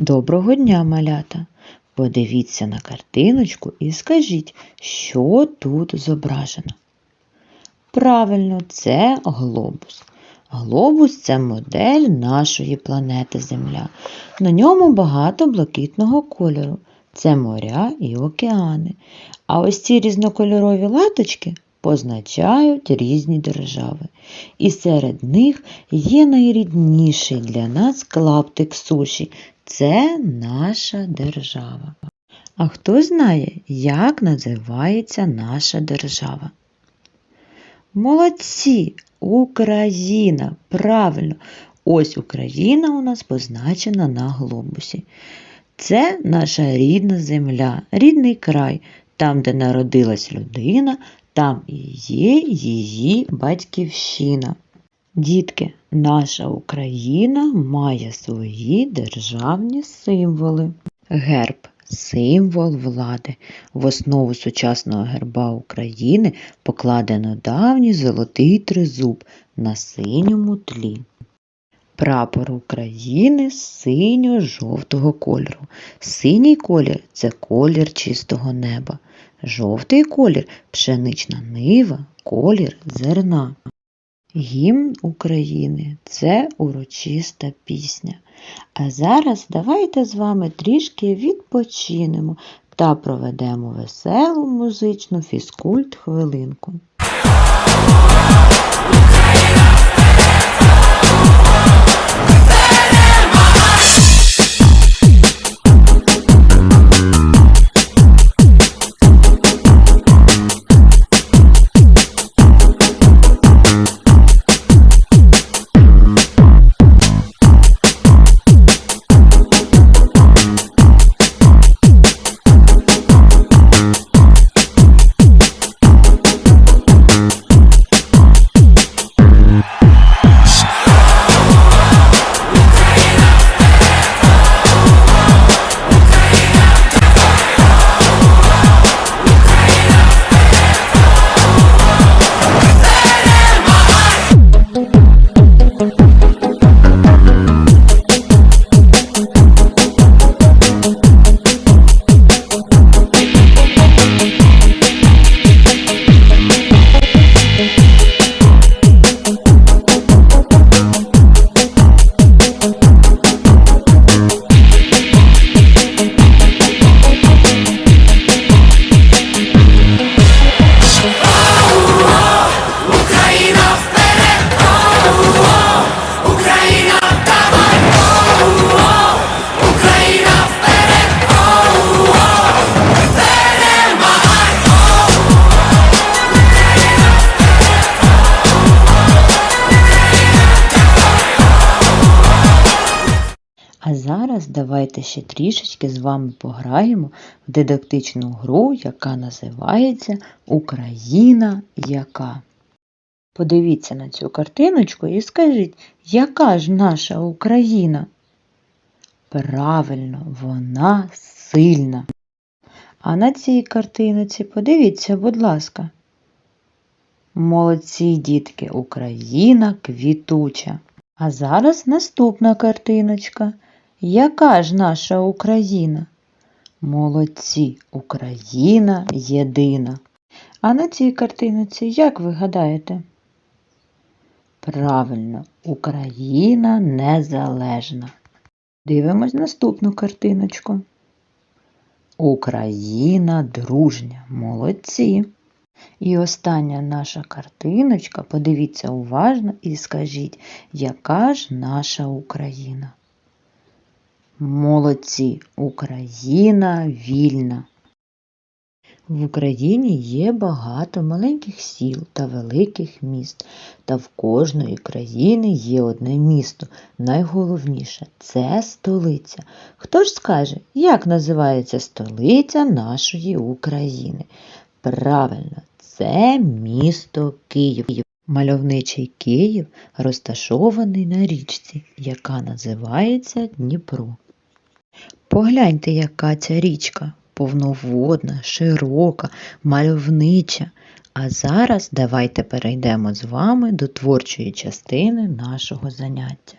Доброго дня, малята! Подивіться на картиночку і скажіть, що тут зображено. Правильно, це глобус. Глобус це модель нашої планети Земля. На ньому багато блакитного кольору. Це моря і океани. А ось ці різнокольорові латочки позначають різні держави. І серед них є найрідніший для нас клаптик суші. Це наша держава. А хто знає, як називається наша держава? Молодці! Україна! Правильно! Ось Україна у нас позначена на глобусі. Це наша рідна земля, рідний край, там, де народилась людина, там і є її батьківщина. Дітки, наша Україна має свої державні символи. Герб символ влади. В основу сучасного герба України покладено давній золотий тризуб на синьому тлі. Прапор України синьо-жовтого кольору. Синій колір це колір чистого неба. Жовтий колір пшенична нива, колір зерна. Гімн України це урочиста пісня. А зараз давайте з вами трішки відпочинемо та проведемо веселу музичну фізкульт хвилинку. Давайте ще трішечки з вами пограємо в дидактичну гру, яка називається Україна яка. Подивіться на цю картиночку і скажіть, яка ж наша Україна? Правильно, вона сильна. А на цій картинці подивіться, будь ласка. Молодці дітки, Україна квітуча. А зараз наступна картиночка. Яка ж наша Україна? Молодці, Україна єдина. А на цій картинці, як ви гадаєте? Правильно, Україна незалежна. Дивимось наступну картиночку. Україна дружня. Молодці. І остання наша картиночка. Подивіться уважно і скажіть, яка ж наша Україна? Молодці, Україна вільна. В Україні є багато маленьких сіл та великих міст, та в кожної країни є одне місто. Найголовніше це столиця. Хто ж скаже, як називається столиця нашої України? Правильно, це місто Київ. Мальовничий Київ розташований на річці, яка називається Дніпро. Погляньте, яка ця річка повноводна, широка, мальовнича. А зараз давайте перейдемо з вами до творчої частини нашого заняття.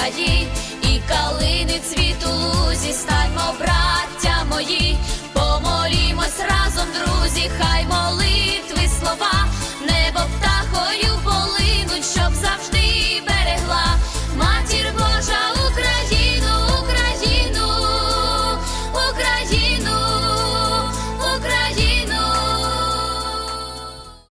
гаї і калини цвіту лузі, станьмо, браття мої, помолімось разом, друзі, хай молитви слова, небо птахою